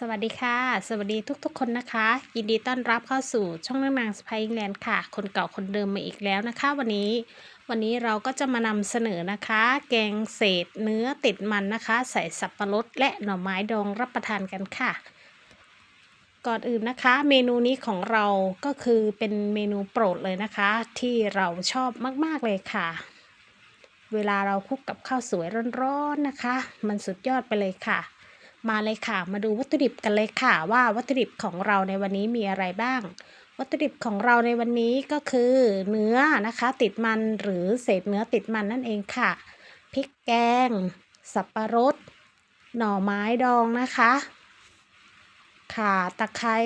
สวัสดีค่ะ สวัสดีทุกๆ คนนะคะ ยินดีต้อนรับเข้าสู่ช่องนางนางสไปอิงแลนด์ค่ะ คนเก่าคนเดิมมาอีกแล้วนะคะ วันนี้วันนี้เราก็จะมานำเสนอนะคะ แกงเศษเนื้อติดมันนะคะ ใส่สับปะรดและหน่อไม้ดองรับประทานกันค่ะ ก่อนอื่นนะคะ เมนูนี้ของเราก็คือเป็นเมนูโปรดเลยนะคะ ที่เราชอบมากๆเลยค่ะ เวลาเราคลุกกับข้าวสวยร้อนๆนะคะ มันสุดยอดไปเลยค่ะ มาเลยค่ะ มาดูวัตถุดิบกันเลยค่ะ ว่าวัตถุดิบของเราในวันนี้มีอะไรบ้าง วัตถุดิบของเราในวันนี้ก็คือเนื้อนะคะ ติดมันหรือเศษเนื้อติดมันนั่นเองค่ะพริกแกง สับปะรด หน่อไม้ดองนะคะข่าตะไคร้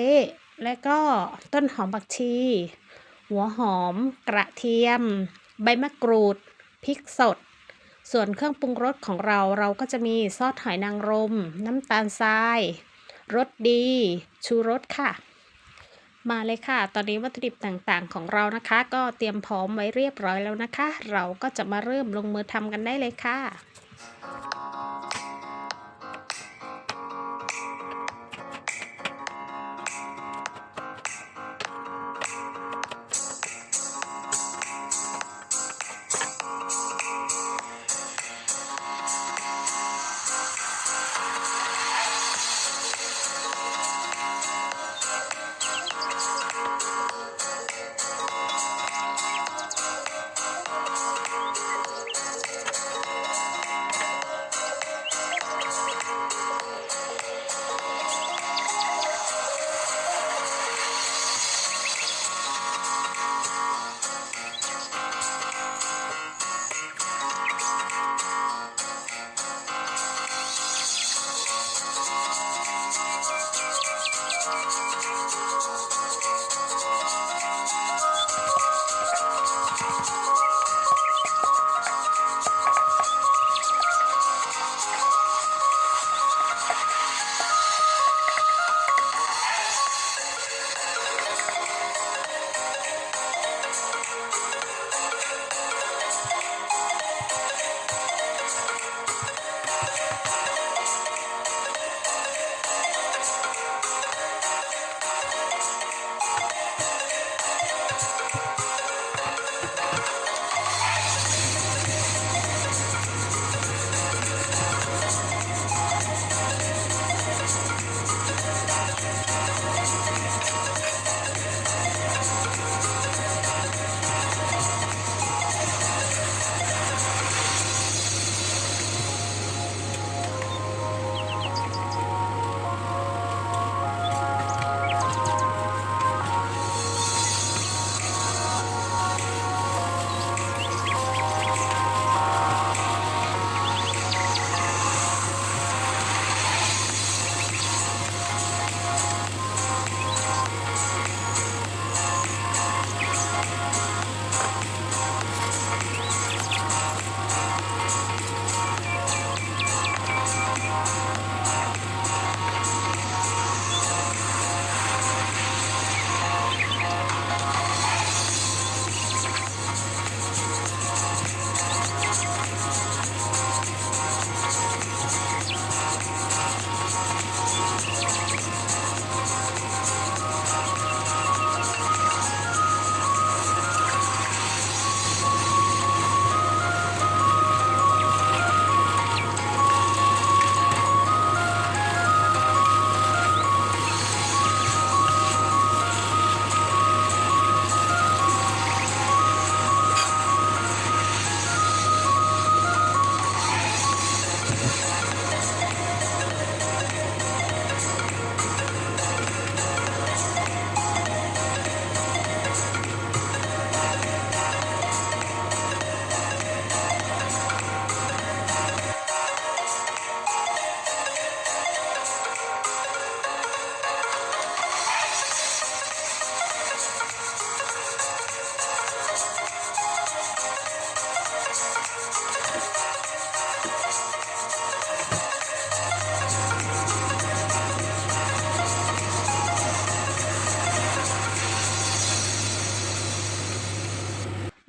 และก็ต้นหอมผักชี หัวหอม กระเทียม ใบมะกรูดพริกสด ส่วนเครื่องปรุงรสของเราเราก็จะมีซอสหอยนางรม น้ำตาลทรายรสดี ชูรสค่ะ มาเลยค่ะ ตอนนี้วัตถุดิบต่างๆของเรานะคะ ก็เตรียมพร้อมไว้เรียบร้อยแล้วนะคะ เราก็จะมาเริ่มลงมือทำกันได้เลยค่ะ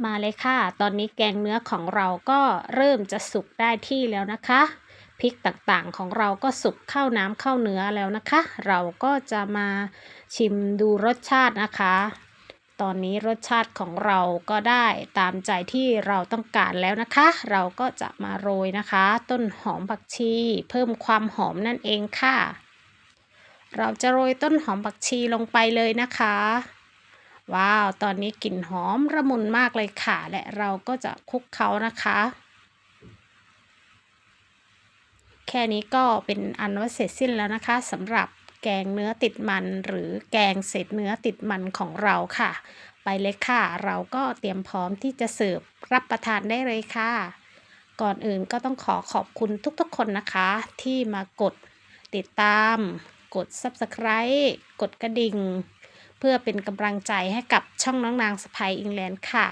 มาเลยค่ะ ตอนนี้แกงเนื้อของเราก็เริ่มจะสุกได้ที่แล้วนะคะพริกต่างๆของเราก็สุกเข้าน้ำเข้าเนื้อแล้วนะคะ เราก็จะมาชิมดูรสชาตินะคะ ตอนนี้รสชาติของเราก็ได้ตามใจที่เราต้องการแล้วนะคะ เราก็จะมาโรยนะคะ ต้นหอมผักชี เพิ่มความหอมนั่นเองค่ะ เราจะโรยต้นหอมผักชีลงไปเลยนะคะ ว้าว ตอนนี้กลิ่นหอมระมุนมากเลยค่ะ และเราก็จะคลุกเคล้านะคะ แค่นี้ก็เป็นอันว่าเสร็จสิ้นแล้วนะคะสำหรับแกงเนื้อติดมัน หรือแกงเศษเนื้อติดมันของเราค่ะ ไปเลยค่ะ เราก็เตรียมพร้อมที่จะเสิร์ฟรับประทานได้เลยค่ะ ก่อนอื่นก็ต้องขอขอบคุณทุกๆคนนะคะ ที่มากดติดตาม กด Subscribe กดกระดิ่ง เพื่อเป็นกำลังใจให้กับช่องน้องนางสไปอิงแลนด์ค่ะ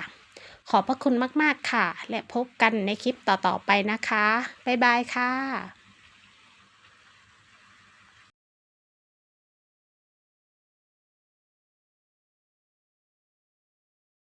ขอบพระคุณมาก ๆ ค่ะ และพบกันในคลิปต่อ ๆ ไปนะคะ บ๊ายบายค่ะ